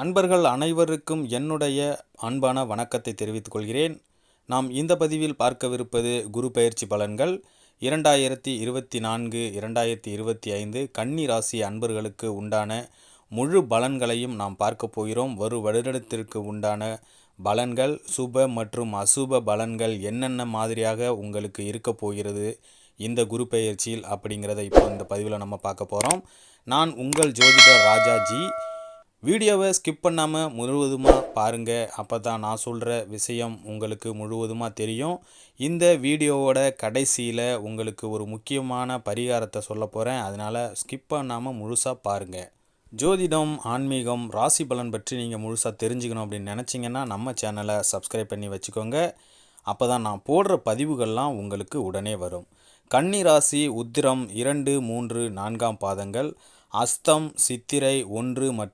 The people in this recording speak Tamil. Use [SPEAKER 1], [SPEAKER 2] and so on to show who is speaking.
[SPEAKER 1] அன்பர்கள் அனைவருக்கும் என்னுடைய அன்பான வணக்கத்தை தெரிவித்துக் கொள்கிறேன். நாம் இந்த பதிவில் பார்க்கவிருப்பது குரு பயிற்சி பலன்கள் இரண்டாயிரத்தி இருபத்தி நான்கு இரண்டாயிரத்தி இருபத்தி ஐந்து கன்னி ராசி அன்பர்களுக்கு உண்டான முழு பலன்களையும் நாம் பார்க்க போகிறோம். ஒரு வருடத்திற்கு உண்டான பலன்கள் சுப மற்றும் அசுப பலன்கள் என்னென்ன மாதிரியாக உங்களுக்கு இருக்க போகிறது இந்த குரு பெயர்ச்சியில் அப்படிங்கிறத இப்போ இந்த பதிவில் நம்ம பார்க்க போகிறோம் நான் உங்கள் ஜோதிடர் ராஜாஜி. வீடியோவை ஸ்கிப் பண்ணாமல் முழுவதுமாக பாருங்கள் அப்போ தான் நான் சொல்கிற விஷயம் உங்களுக்கு முழுவதுமாக தெரியும். இந்த வீடியோவோட கடைசியில் உங்களுக்கு ஒரு முக்கியமான பரிகாரத்தை சொல்ல போகிறேன் அதனால் ஸ்கிப் பண்ணாமல் முழுசாக பாருங்கள் ஜோதிடம் ஆன்மீகம் ராசி பலன் பற்றி நீங்கள் முழுசாக தெரிஞ்சுக்கணும் அப்படின்னு நினச்சிங்கன்னா நம்ம சேனலை சப்ஸ்கிரைப் பண்ணி வச்சுக்கோங்க. அப்போ தான் நான் போடுற பதிவுகள்லாம் உங்களுக்கு உடனே வரும். கன்னி ராசி உத்திரம் இரண்டு மூன்று நான்காம் பாதங்கள். அஸ்தம் சித்திரை ஒன்று மற்றும்